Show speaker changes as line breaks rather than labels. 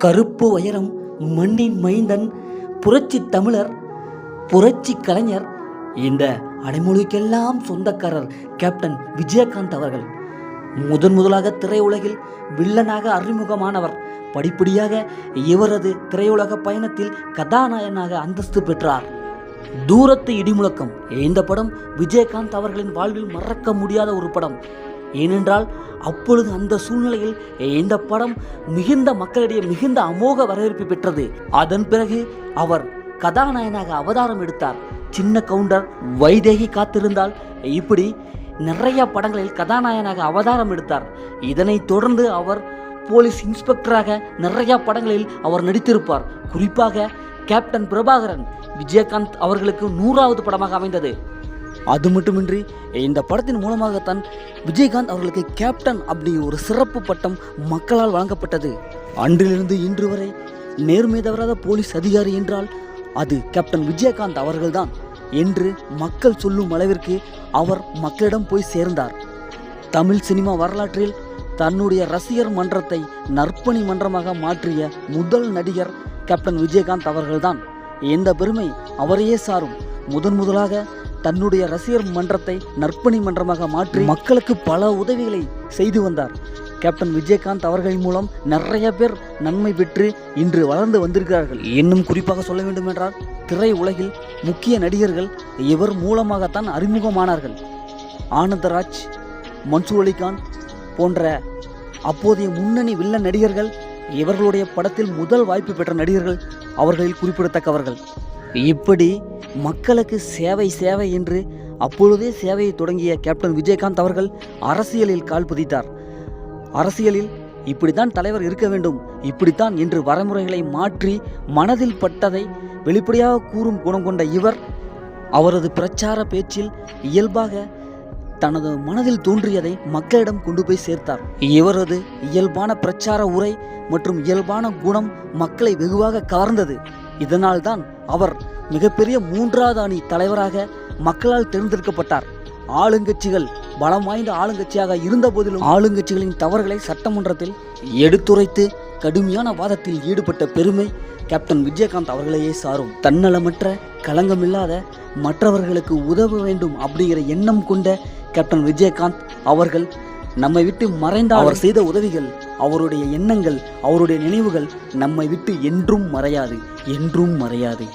கருப்பு உயரம் மண்ணின் மைந்தன் புரட்சி தமிழர் புரட்சி கலைஞர் இந்த அடைமொழிக்கெல்லாம் சொந்தக்காரர் கேப்டன் விஜயகாந்த் அவர்கள். முதன் முதலாக திரையுலகில் வில்லனாக அறிமுகமானவர். படிப்படியாக இவரது திரையுலக பயணத்தில் கதாநாயகனாக அந்தஸ்து பெற்றார். தூரத்து இடிமுழக்கம். இந்த படம் விஜயகாந்த் அவர்களின் வாழ்வில் மறக்க முடியாத ஒரு படம். ஏனென்றால் அப்பொழுது அந்த சூழ்நிலையில் இந்த படம் மிகுந்த மக்களிடையே மிகுந்த அமோக வரவேற்பு பெற்றது. அதன் பிறகு அவர் கதாநாயகனாக அவதாரம் எடுத்தார். சின்ன கவுண்டர் வைதேகி காத்திருந்தால் இப்படி நிறைய படங்களில் கதாநாயகனாக அவதாரம் எடுத்தார். இதனைத் தொடர்ந்து அவர் போலீஸ் இன்ஸ்பெக்டராக நிறைய படங்களில் அவர் நடித்திருப்பார். குறிப்பாக கேப்டன் பிரபாகரன் விஜயகாந்த் அவர்களுக்கு நூறாவது படமாக அமைந்தது. அது மட்டுமின்றி இந்த படத்தின் மூலமாகத்தான் விஜயகாந்த் அவர்களுக்கு கேப்டன் அப்படி ஒரு சிறப்பு பட்டம் மக்களால் வழங்கப்பட்டது. அன்றிலிருந்து இன்று வரை நேர்மை தவறாத போலீஸ் அதிகாரி என்றால் அது கேப்டன் விஜயகாந்த் அவர்கள்தான் என்று மக்கள் சொல்லும் அளவிற்கு அவர் மக்களிடம் போய் சேர்ந்தார். தமிழ் சினிமா வரலாற்றில் தன்னுடைய ரசிகர் மன்றத்தை நற்பணி மன்றமாக மாற்றிய முதல் நடிகர் கேப்டன் விஜயகாந்த் அவர்கள்தான். இந்த பெருமை அவரையே சாரும். முதன் முதலாக தன்னுடைய ரசிகர் மன்றத்தை நற்பணி மன்றமாக மாற்றி மக்களுக்கு பல உதவிகளை செய்து வந்தார். கேப்டன் விஜயகாந்த் அவர்கள் மூலம் நிறைய பேர் நன்மை பெற்று இன்று வளர்ந்து வந்திருக்கிறார்கள். இன்னும் குறிப்பாக சொல்ல வேண்டுமென்றால் திரை உலகில் முக்கிய நடிகர்கள் இவர் மூலமாகத்தான் அறிமுகமானார்கள். ஆனந்தராஜ் மன்சூர் அலிகான் போன்ற அப்போதைய முன்னணி வில்லன் நடிகர்கள் இவர்களுடைய படத்தில் முதல் வாய்ப்பு பெற்ற நடிகர்கள் அவர்களில் குறிப்பிடத்தக்கவர்கள். இப்படி மக்களுக்கு சேவை சேவை என்று அப்பொழுதே சேவையை தொடங்கிய கேப்டன் விஜயகாந்த் அவர்கள் அரசியலில் கால் புதித்தார். அரசியலில் இப்படித்தான் தலைவர் இருக்க வேண்டும் இப்படித்தான் என்று வரைமுறைகளை மாற்றி மனதில் பட்டதை வெளிப்படையாக கூறும் குணம் கொண்ட இவர் அவரது பிரச்சார பேச்சில் இயல்பாக தனது மனதில் தோன்றியதை மக்களிடம் கொண்டு போய் சேர்த்தார். இவரது இயல்பான பிரச்சார உரை மற்றும் இயல்பான குணம் மக்களை வெகுவாக கவர்ந்தது. இதனால்தான் அவர் மிகப்பெரிய மூன்றாவது அணி தலைவராக மக்களால் தேர்ந்தெடுக்கப்பட்டார். ஆளுங்கட்சிகள் பலம் வாய்ந்த ஆளுங்கட்சியாக இருந்த போதிலும் ஆளுங்கட்சிகளின் தவறுகளை சட்டமன்றத்தில் எடுத்துரைத்து கடுமையான வாதத்தில் ஈடுபட்ட பெருமை கேப்டன் விஜயகாந்த் அவர்களையே சாரும். தன்னலமற்ற களங்கமில்லாத மற்றவர்களுக்கு உதவ வேண்டும் அப்படிங்கிற எண்ணம் கொண்ட கேப்டன் விஜயகாந்த் அவர்கள் நம்மை விட்டு மறைந்த அவர் செய்த உதவிகள் அவருடைய எண்ணங்கள் அவருடைய நினைவுகள் நம்மை விட்டு என்றும் மறையாது என்றும் மறையாது.